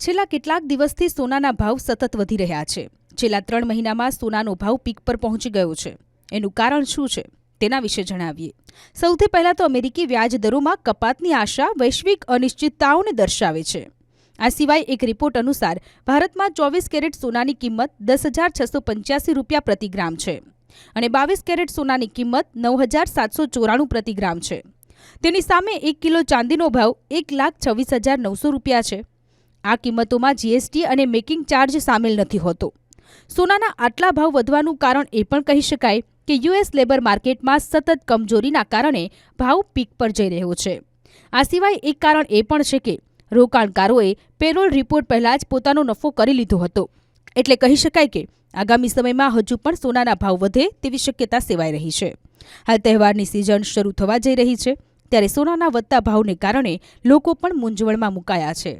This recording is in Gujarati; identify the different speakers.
Speaker 1: છેલ્લા કેટલાક દિવસથી સોનાના ભાવ સતત વધી રહ્યા છે. છેલ્લા ત્રણ મહિનામાં સોનાનો ભાવ પીક પર પહોંચી ગયો છે. એનું કારણ શું છે? તેના વિશે જણાવીએ. સૌથી પહેલા તો અમેરિકી વ્યાજદરોમાં કપાતની આશા વૈશ્વિક અનિશ્ચિતતાઓને દર્શાવે છે. આ સિવાય એક રિપોર્ટ અનુસાર, ભારતમાં ચોવીસ કેરેટ સોનાની કિંમત દસ હજાર છસો પંચ્યાસી રૂપિયા પ્રતિ ગ્રામ છે અને બાવીસ કેરેટ સોનાની કિંમત નવ હજાર સાતસો ચોરાણું પ્રતિ ગ્રામ છે. તેની સામે એક કિલો ચાંદીનો ભાવ એક લાખ છવ્વીસ હજાર નવસો રૂપિયા છે. આ કિંમતોમાં જીએસટી અને મેકિંગ ચાર્જ સામેલ નથી હોતો. સોનાના આટલા ભાવ વધવાનું કારણ એ પણ કહી શકાય કે યુએસ લેબર માર્કેટમાં સતત કમજોરીના કારણે ભાવ પીક પર જઈ રહ્યો છે. આ સિવાય એક કારણ એ પણ છે કે રોકાણકારોએ પેરોલ રિપોર્ટ પહેલા જ પોતાનો નફો કરી લીધો હતો. એટલે કહી શકાય કે આગામી સમયમાં હજુ પણ સોનાના ભાવ વધે તેવી શક્યતા સેવાઈ રહી છે. હાલ તહેવારની સિઝન શરૂ થવા જઈ રહી છે, ત્યારે સોનાના વધતા ભાવને કારણે લોકો પણ મૂંઝવણમાં મુકાયા છે.